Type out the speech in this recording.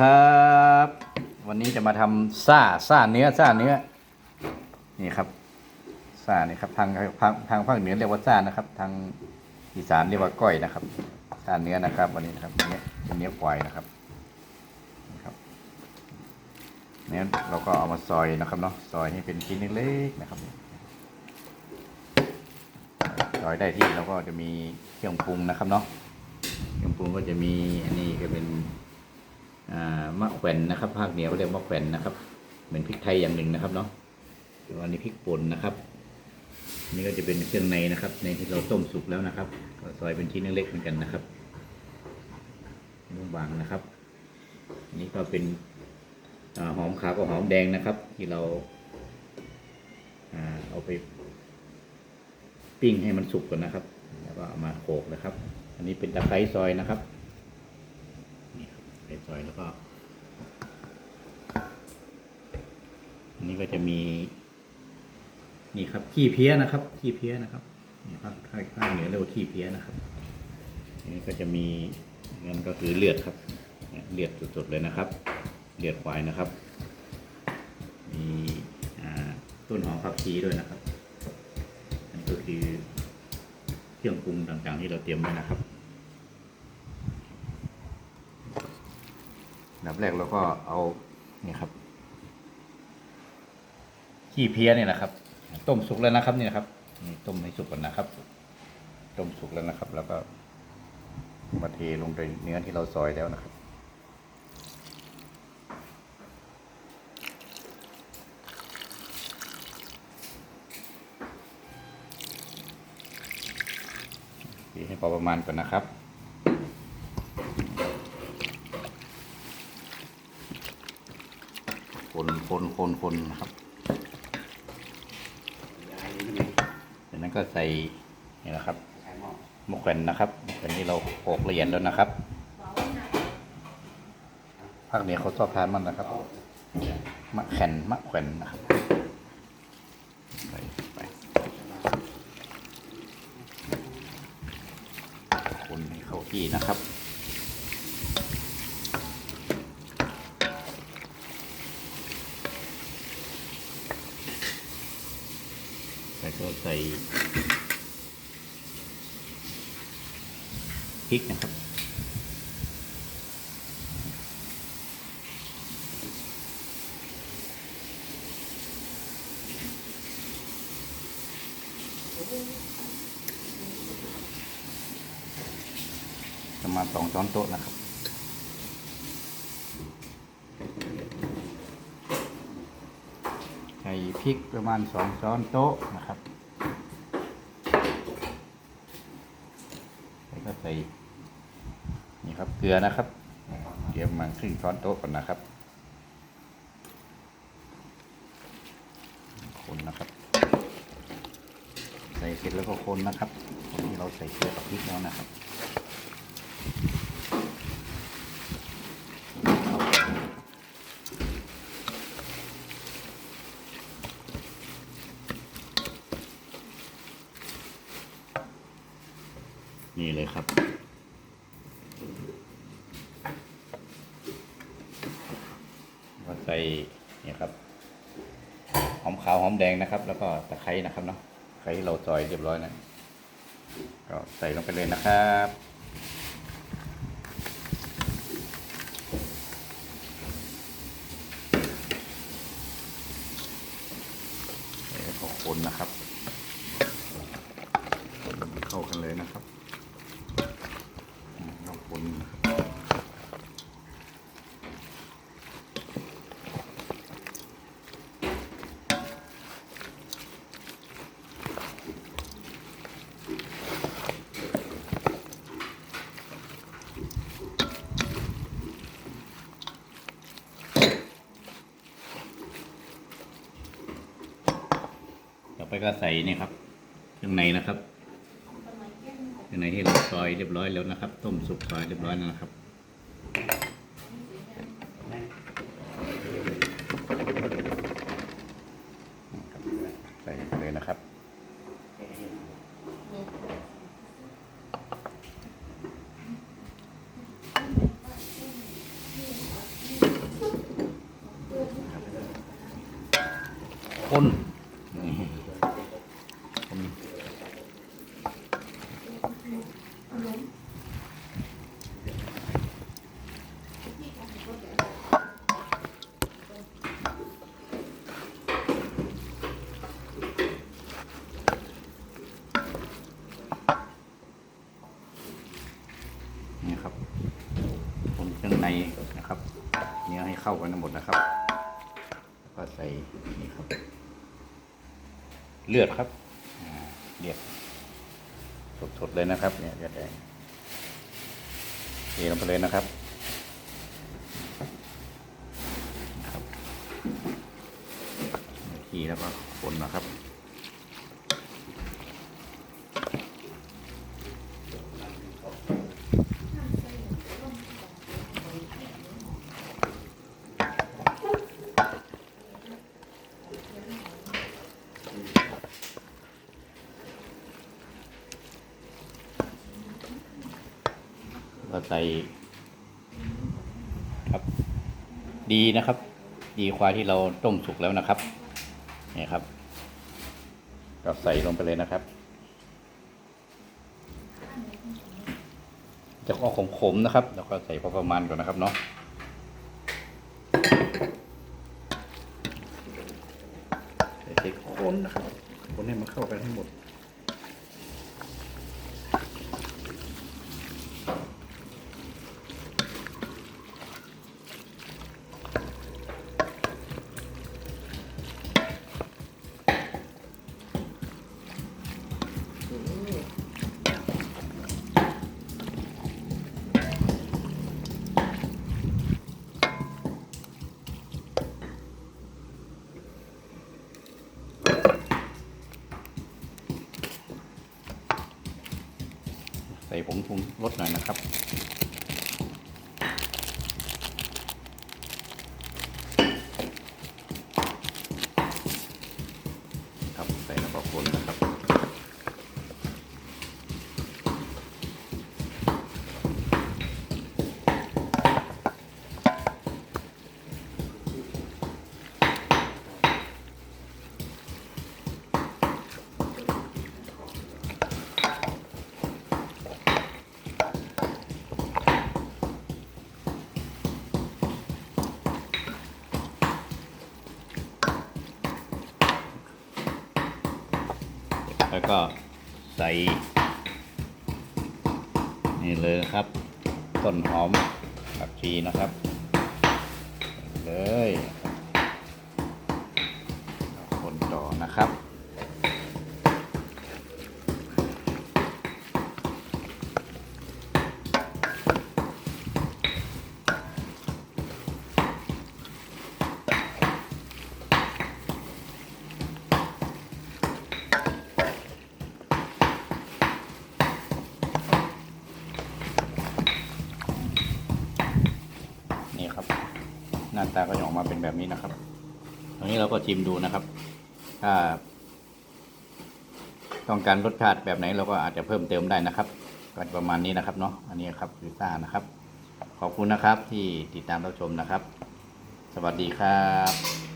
ครับ วันนี้จะมาทำซ่าซ่าเนื้อซ่าเนื้อนี่ครับซ่านี่ครับทางทางทางภาคเหนือเรียกว่าซ่านะครับ ทางอีสานเรียกว่าก้อยนะครับซ่าเนื้อนะครับ วันนี้ครับเนื้อเป็นเนื้อควายนะครับนี่ครับเนื้อเราก็เอามาซอยนะครับเนาะซอยให้เป็นชิ้นเล็กๆนะครับซอยได้ที่เราก็จะมีเครื่องปรุงนะครับเนาะเครื่องปรุงก็จะมีอันนี้ก็เป็น มะแขวนนะครับ ภาคเหนือเขาเรียกมะแขวนนะครับ เหมือนพริกไทยอย่างหนึ่งนะครับเนาะส่วนอันนี้พริกป่นนะครับนี่ก็จะเป็นเครื่องในนะครับ ในที่เราต้มสุกแล้วนะครับก็ซอยเป็นชิ้นเล็กๆเหมือนกันนะครับนุ่มบางนะครับ นี่ก็เป็นอหอมขาวกับหอมแดงนะครับ ที่เราอเอาไปปิ้งให้มันสุกก่อนนะครับ แล้วก็เอามาโขกนะครับ อันนี้เป็นตะไคร้ซอยนะครับ อยแล้วก็อันนี้ก็จะมี นี่ครับขี้เพี้ยนะครับขี้เพี้ยนะครับนี่ภาคภาคภาคเหนือเรียกว่าขี้เพี้ยนะครับอันนี้ก็จะมีนั่นก็คือเลือดครับเลือดสดๆเลยนะครับ เลือดควายนะครับ มีต้นหอมผักชีด้วยนะครับอันนี้ก็คือเครื่องปรุงต่างๆที่เราเตรียมไว้นะครับ อัน ดับแรกเราก็เอานี่ครับ ขี้เพี้ยเนี่ยนะครับ ต้มสุกแล้วนะครับเนี่ยนครับนี่ต้มให้สุกก่อนนะครับ ต้มสุกแล้วนะครับ แล้วก็มาเทลงในเนื้อที่เราซอยแล้วนะครับให้พอประมาณก่อนนะครับ คนคนคนคนนะครับจากนั้นก็ใส่นี่นะครับมะแขวนนะครับมะแขวนที่เราโขกละเอียดแล้วนะครับภาคเหนือเขาชอบทานมันนะครับมะแขวนมะแขวนนะครับไปคนให้เข้าที่นะครับ แล้วก็ ใส่พริกนะครับ ประมาณสองช้อนโต๊ะนะครับใส่พริกประมาณสองช้อนโต๊ะนะครับ แล้วก็ใส่นี่ครับเกลือนะครับเตรียมมาครึ่งช้อนโต๊ะก่อนนะครับ คนนะครับ ใส่เสร็จแล้วก็คนนะครับที่เราใส่เกลือกับพริกแล้วนะครับ นี่เลยครับก็ใส่เนี่ยครับ หอมขาวหอมแดงนะครับ แล้วก็ตะไคร้นะครับเนาะตะไคร้เราซอยเรียบร้อยนะก็ใส่ลงไปเลยนะครับคนนะครับ เข้ากันเลยนะครับ ก็ใส่นี่ครับเครื่องในนะครับเครื่องในที่เราซอยเรียบร้อยแล้วนะครับ ต้มสุกซอยเรียบร้อยแล้วนะครับใส่เลยนะครับคน เนื้อให้เข้ากันทั้งหมดนะครับ ก็ใส่นี่ครับ เลือดครับเลือดสดๆเลยนะครับ เนี่ยเลือดแดงเทลงไปเลยนะครับนะครับทีแล้วก็คนนะครับ ก็ ใส่ครับ ดีนะครับ ดีควายที่เราต้มสุกแล้วนะครับนี่ครับ ก็ใส่ลงไปเลยนะครับ จะออกขมๆนะครับ แล้วก็ใส่พอประมาณก่อนนะครับเนาะใส่ใส่คนนะครับคนให้มันเข้ากันให้หมด ใส่ผงปรุงรสหน่อยนะครับใส่แล้วก็คนนะครับ แล้วก็ใส่นี่เลยครับต้นหอมผักชีนะครับ เลยคนต่อนะครับ นี่ครับ หน้าตาก็จะออก มาเป็นแบบนี้นะครับ ตรงนี้เราก็ชิมดูนะครับ ถ้า ต้องการรสชาติแบบไหนเราก็อาจจะเพิ่มเติมได้นะครับก็ประมาณนี้นะครับเนาะ อันนี้ครับคือซ่านะครับ ขอบคุณนะครับที่ติดตามรับชมนะครับ สวัสดีครับ